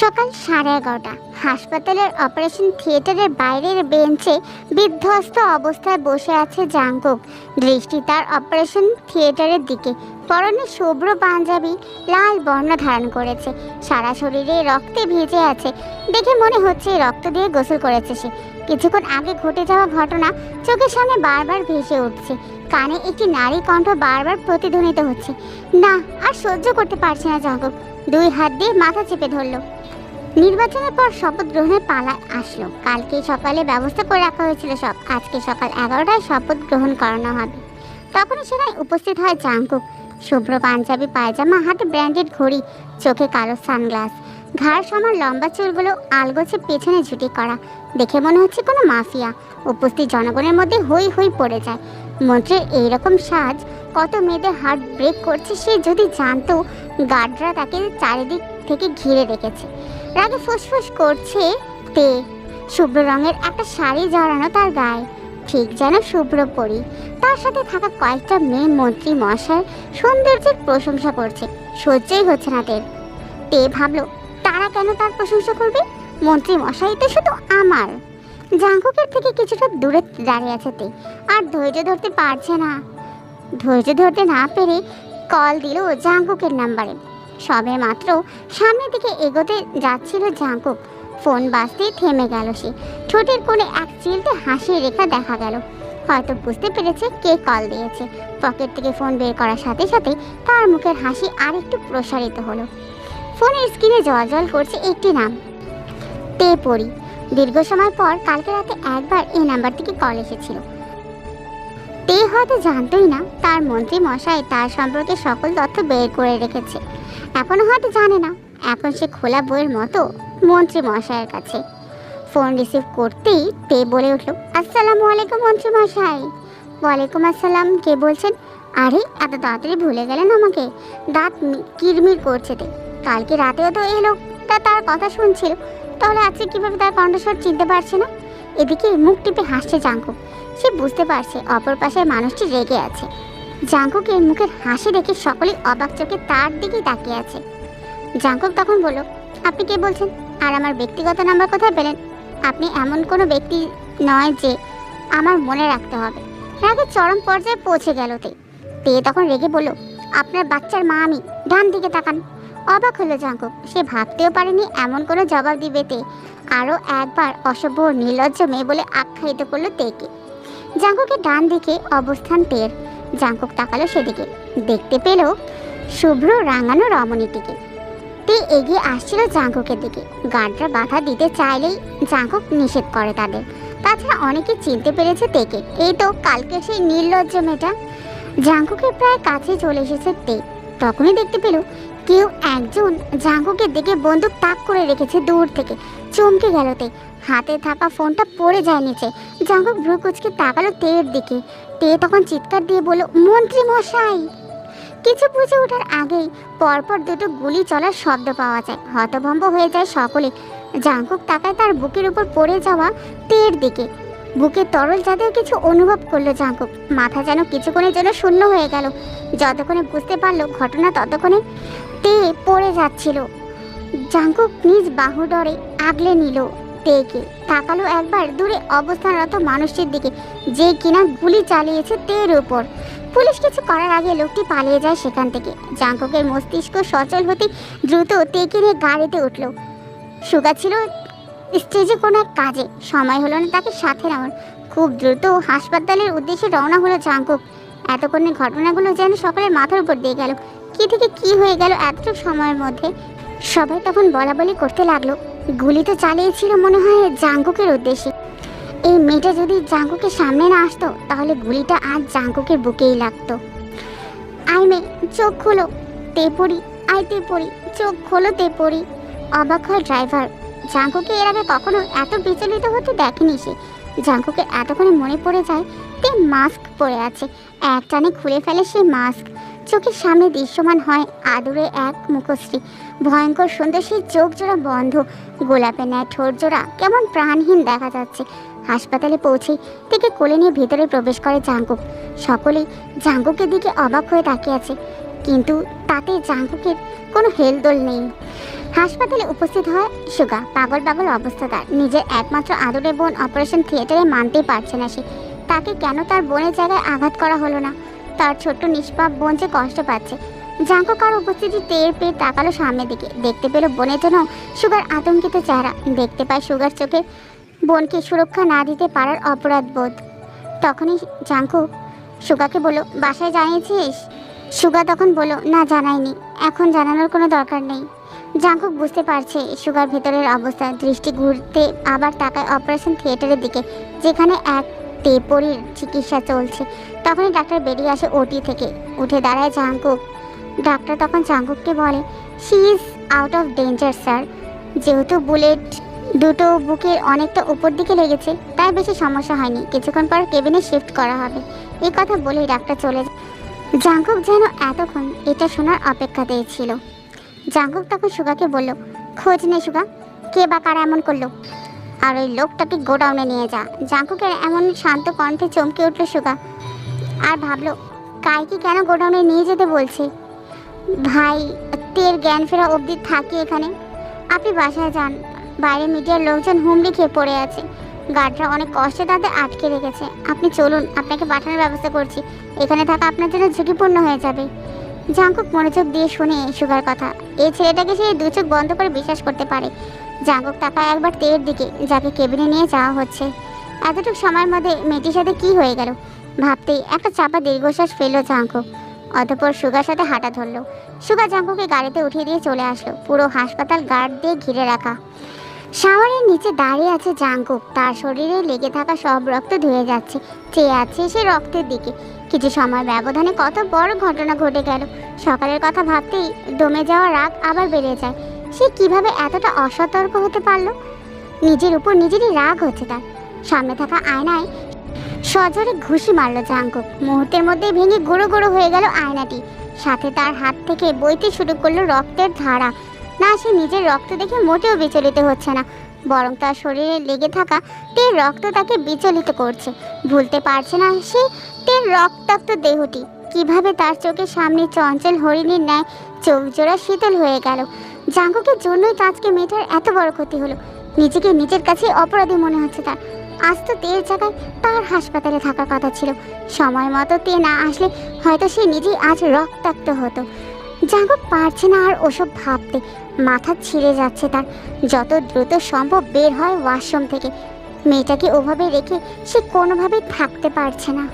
সকাল সাড়ে এগারোটা। হাসপাতালের অপারেশন থিয়েটারের বাইরের বেঞ্চে বিধ্বস্ত অবস্থায় বসে আছে জাঙ্কুক দৃষ্টি তার অপারেশন থিয়েটারের দিকে। পরনে শুভ্র পাঞ্জাবি, লাল বর্ণ ধারণ করেছে। সারা শরীরে রক্তে ভিজে আছে। দেখে মনে হচ্ছে রক্ত দিয়ে গোসল করেছে সে। কিছুক্ষণ আগে ঘটে যাওয়া ঘটনা চোখের সামনে বারবার ভেসে উঠছে। কানে একটি নারী কণ্ঠ বারবার প্রতিধ্বনিত হচ্ছে। না, আর সহ্য করতে পারছে না জাঙ্কুক দুই হাত দিয়ে মাথা চেপে ধরলো। নির্বাচনের পর শপথ গ্রহণের পালা আসলো। কালকে সকালে ব্যবস্থা করে রাখা হয়েছিল সব। আজকে সকাল এগারোটায় শপথ গ্রহণ করানো হবে। তখনই সেখানে উপস্থিত হয় জাঙ্কুক শুভ্র পাঞ্জাবি, পায়জামা, হাতে ব্র্যান্ডেড ঘড়ি, চোখে কালো সানগ্লাস। ঘাড় সমান লম্বা চুলগুলো, আলগোছে পেছনে ঝুটি করা। দেখে মনে হচ্ছে কোনো মাফিয়া। উপস্থিত জনগণের মধ্যে হই হই পড়ে যায়। মন্ত্রীর এইরকম সাজ কত মেয়েদের হার্ট ব্রেক করছে সে যদি জানতো গার্ডরা তাকে চারিদিক থেকে ঘিরে রেখেছে। রাগে ফুসফুস করছে তে। শুভ্র রঙের একটা শাড়ি জড়ানো তার গায়ে। ঠিক যেন শুভ্র পরি। তার সাথে থাকা কয়েকটা মেয়ে মন্ত্রী মশাই সৌন্দর্যের প্রশংসা করছে। সহ্যই হচ্ছে না তের তে ভাবলো, তারা কেন তার প্রশংসা করবে? মন্ত্রী মশাই তো শুধু আমার। জাঙ্কুকের থেকে কিছুটা দূরে দাঁড়িয়ে আছে তে, আর ধৈর্য ধরতে পারছে না। ধৈর্য ধরতে না পেরে কল দিল জাঙ্কুকের নাম্বারে। সবে মাত্র সামনের দিকে এগোতে যাচ্ছিল জাঙ্কুক। ফোন বাজতেই থেমে গেল সে। ঠোঁটের কোণে এক চিলতে হাসির রেখা দেখা গেল। হয়তো বুঝতে পেরেছে কে কল দিয়েছে। পকেট থেকে ফোন বের করার সাথে সাথে তার মুখের হাসি আর একটু প্রসারিত হলো। ফোনের স্ক্রিনে জল জল করছে একটি নাম। তে পড়ি। দীর্ঘ সময় পর কালকে রাতে একবার এই নাম্বার থেকে কল এসেছিল। তে হয়তো জানতোই না, তার মন্ত্রী মশাই তার সম্পর্কে সকল তথ্য বের করে রেখেছে। এখনও হয়তো জানে না। এখন সে খোলা বইয়ের মতো মন্ত্রী মশাইয়ের কাছে। ফোন রিসিভ করতেই তে বলে উঠল, আসসালামু আলাইকুম মন্ত্রী মশাই। ওয়ালাইকুম আসসালাম, কে বলছেন? আরে, এত তাড়াতাড়ি ভুলে গেলেন আমাকে। দাঁত কিরমির করছে তে। কালকে রাতেও তো এই লোকটা তার কথা শুনছিল। তাহলে আজকে কীভাবে তার কণ্ঠস্বর চিনতে পারছে না? এদিকে মুখ টিপে হাসছে জাঙ্কুক সে বুঝতে পারছে অপর পাশের মানুষটি রেগে আছে। জাঙ্কুকের মুখের হাসি দেখে সকলেই অবাক চোখে তার দিকেই তাকিয়ে আছে। জাঙ্কুক তখন বলল, আপনি কে বলছেন? আর আমার ব্যক্তিগত নাম্বার কোথায় পেলেন? আপনি এমন কোনো ব্যক্তি নয় যে আমার মনে রাখতে হবে। রাগে চরম পর্যায়ে পৌঁছে গেল তে তখন রেগে বলল আপনার বাচ্চার মা আমি। ডান দিকে তাকান। অবাক হলো জাঙ্কুক। সে ভাবতেও পারেনি এমন কোনো জবাব দিবে তে। আরও একবার অসভ্য নির্লজ্জ মেয়ে বলে আখ্যায়িত করল তেকে। জাঙ্কুকের ডান দিকে অবস্থান টের জাঙ্কুক তাকালো সেদিকে। দেখতে পেল শুভ্র রাঙানো রমণীটিকে। তে এগিয়ে আসছিল জাঙ্কুকের দিকে। গার্ডরা বাধা দিতে চাইলেই জাঙ্কুক নিষেধ করে তাদের। তাছাড়া অনেকে চিনতে পেরেছে তেকে। এই তো কালকে সেই নির্লজ্জ মেয়েটা। জাঙ্কুকের প্রায় কাছে চলে এসেছে তে। তখনই দেখতে পেল কেউ একজন জাঙ্কুকের দিকে বন্দুক তাক করে রেখেছে দূর থেকে। চমকে গেল তে। হাতে থাকা ফোনটা পড়ে যায় নিচে। জাঙ্কুক ভ্রু কুচকে তাকালো তের দিকে। তে তখন চিৎকার দিয়ে বলল, মন্ত্রী মশাই! কিছু বুঝে ওঠার আগেই পরপর দুটো গুলি চলার শব্দ পাওয়া যায়। হতভম্ব হয়ে যায় সকলে। জাঙ্কুক তাকায় তার বুকের উপর পড়ে যাওয়া তের দিকে। বুকে তরল জাতীয় কিছু অনুভব করল জাঙ্কুক। মাথা যেন কিছুক্ষণের জন্য শূন্য হয়ে গেল। যতক্ষণে বুঝতে পারল ঘটনা, ততক্ষণে তে পড়ে যাচ্ছিল। জাঙ্কুক নিজ বাহু ডরে আগলে নিল। তেকে তাকালো একবার দূরে অবস্থানরত মানুষটির দিকে, যে কিনা গুলি চালিয়েছে তের উপর। পুলিশ কিছু করার আগে লোকটি পালিয়ে যায় সেখান থেকে। জাঙ্কুকের মস্তিষ্ক সচল হতে দ্রুত তেকে নিয়ে গাড়িতে উঠল। সুগা ছিল স্টেজে কোনো এক কাজে। সময় হলো না তাকে সাথে নেওয়ার। খুব দ্রুত হাসপাতালের উদ্দেশ্যে রওনা হলো জাঙ্কুক এতক্ষণে ঘটনাগুলো যেন সকলের মাথার উপর দিয়ে গেল। কি থেকে কি হয়ে গেল এতটুকু সময়ের মধ্যে? সবাই তখন বলা বলি করতে লাগল। গুলি তো চালিয়েছিল মনে হয় জাঙ্কুকের উদ্দেশ্যে। এই মেয়েটা যদি জাঙ্কুকের সামনে না আসতো, তাহলে গুলিটা আজ জাঙ্কুকের বুকেই লাগতো। আই মে চোখ খোলো। তে পড়ি আই তে পড়ি, চোখ খোলো তে পড়ি। অবাক হয় ড্রাইভার। জাঙ্কুকে এর আগে কখনো এত বিচলিত হতে দেখেনি সে। জাঙ্কুকে এতক্ষণে মনে পড়ে যায় তে মাস্ক পরে আছে। এক টানে খুলে ফেলে সে মাস্ক। চোখের সামনে দৃশ্যমান হয় আদুরে এক মুখশ্রী। ভয়ঙ্কর সুন্দর সেই চোখ জোড়া বন্ধ। গোলাপের ন্যায় ঠোঁট জোড়া কেমন প্রাণহীন দেখা যাচ্ছে। হাসপাতালে পৌঁছে থেকে কোলে নিয়ে ভেতরে প্রবেশ করে জাঙ্কুক সকলেই জাঙ্কুকের দিকে অবাক হয়ে তাকিয়ে আছে। কিন্তু তাতে জাঙ্কুকের কোনো হেলদোল নেই। হাসপাতালে উপস্থিত হয় সুগা। পাগল পাগল অবস্থা তার। নিজের একমাত্র আদরের বোন অপারেশন থিয়েটারে মানতেই পারছে না সে। তাকে কেন তার বোনের জায়গায় আঘাত করা হলো না? তার ছোট্ট নিষ্পাপ বোন যে কষ্ট পাচ্ছে। জাঙ্কু কার উপস্থিতি টের পেয়ে তাকালো সামনের দিকে। দেখতে পেল বোনের জন্য সুগার আতঙ্কিত চেহারা। দেখতে পায় সুগার চোখে বোনকে সুরক্ষা না দিতে পারার অপরাধ বোধ তখনই জাঙ্কু সুগাকে বলল, বাসায় জানিয়েছিস? সুগা তখন বলল, না, জানাইনি। এখন জানানোর কোনো দরকার নেই। জাঙ্কুক বুঝতে পারছে সুগার ভেতরের অবস্থা। দৃষ্টি ঘুরতে আবার তাকায় অপারেশন থিয়েটারের দিকে, যেখানে এক টেপরির চিকিৎসা চলছে। তখনই ডাক্তার বেরিয়ে আসে ওটি থেকে। উঠে দাঁড়ায় জাঙ্কুক ডাক্তার তখন জাঙ্কুককে বলে she is out of danger sir যেহেতু বুলেট দুটো বুকের অনেকটা উপর দিকে লেগেছে, তাই বেশি সমস্যা হয়নি। কিছুক্ষণ পর কেবিনে শিফট করা হবে। এই কথা বলেই ডাক্তার চলে যায়। জাঙ্কুক যেন এতক্ষণ এটা শোনার অপেক্ষাতেই ছিল জাঙ্কুক তখন সুগাকে বলল, খোঁজ নে সুগা, কে বা কারা এমন করল? আর ওই লোকটাকে গোডাউনে নিয়ে যা। জাঙ্কুকের এমন শান্ত কণ্ঠে চমকে উঠল সুগা। আর ভাবলো কাইকে কেন গোডাউনে নিয়ে যেতে বলছে? ভাই, তের জ্ঞান ফেরা অবধি থাকি এখানে। আপনি বাসায় যান। বাইরে মিডিয়ার লোকজন হুমড়ি খেয়ে পড়ে আছে। গার্ডরা অনেক কষ্টে তাদের আটকে রেখেছে। আপনি চলুন, আপনাকে পাঠানোর ব্যবস্থা করছি। এখানে থাকা আপনার জন্য ঝুঁকিপূর্ণ হয়ে যাবে। জাঙ্কুক মনোযোগ দিয়ে শুনে সুগার কথা। এই ছেলেটাকে সে দু চোখ বন্ধ করে বিশ্বাস করতে পারে। জাঙ্কুক তাকায় একবার তের দিকে, যাকে কেবিনে নিয়ে যাওয়া হচ্ছে। এতটুকু সময়ের মধ্যে মেয়েটির সাথে কি হয়ে গেল? ভাবতেই একটা চাপা দীর্ঘশ্বাস ফেলল জাঙ্কুক। অতঃপর সুগার সাথে হাঁটা ধরলো। সুগা জাঙ্কুকে গাড়িতে উঠিয়ে দিয়ে চলে আসলো। পুরো হাসপাতাল গার্ড দিয়ে ঘিরে রাখা। শাওয়ারের নিচে দাঁড়িয়ে আছে জাঙ্কুক। তার শরীরে লেগে থাকা সব রক্ত ধুয়ে যাচ্ছে। চেয়ে আছে সে রক্তের দিকে। কিছু সময় ব্যবধানে কত বড় ঘটনা ঘটে গেল। সকালের কথা ভাবতেই দমে যাওয়া রাগ আবার বেড়ে যায়। সে কীভাবে এতটা অসতর্ক হতে পারল? নিজের উপর নিজেরই রাগ হচ্ছে তার। সামনে থাকা আয়নায় সজোরে ঘুষি মারল জাঙ্কুক। মুহূর্তের মধ্যেই ভেঙে গুঁড়ো গুঁড়ো হয়ে গেল আয়নাটি। সাথে তার হাত থেকে বইতে শুরু করল রক্তের ধারা। না, সে নিজের রক্ত দেখে মোটেও বিচলিত হচ্ছে না। বরং তার শরীরে লেগে থাকা তের রক্ত তাকে বিচলিত করছে। ভুলতে পারছে না সে তের রক্তাক্ত দেহটি। কীভাবে তার চোখের সামনে চঞ্চল হরিণীর ন্যায় চোখ জোড়া শীতল হয়ে গেল। জাঙ্কুকের জন্যই তো আজকে মেয়েটার এত বড় ক্ষতি হলো। নিজেকে নিজের কাছে অপরাধী মনে হচ্ছে তার। আজ তো তের জায়গায় তার হাসপাতালে থাকার কথা ছিল। সময় মতো তে না আসলে হয়তো সে নিজেই আজ রক্তাক্ত হতো। জাঙ্কুক পারছে না আর ওসব ভাবতে। মাথা ছিঁড়ে যাচ্ছে তার। যত দ্রুত সম্ভব বের হয় ওয়াশরুম থেকে। মেয়েটাকে ওভাবে রেখে সে কোনোভাবেই থাকতে পারছে না।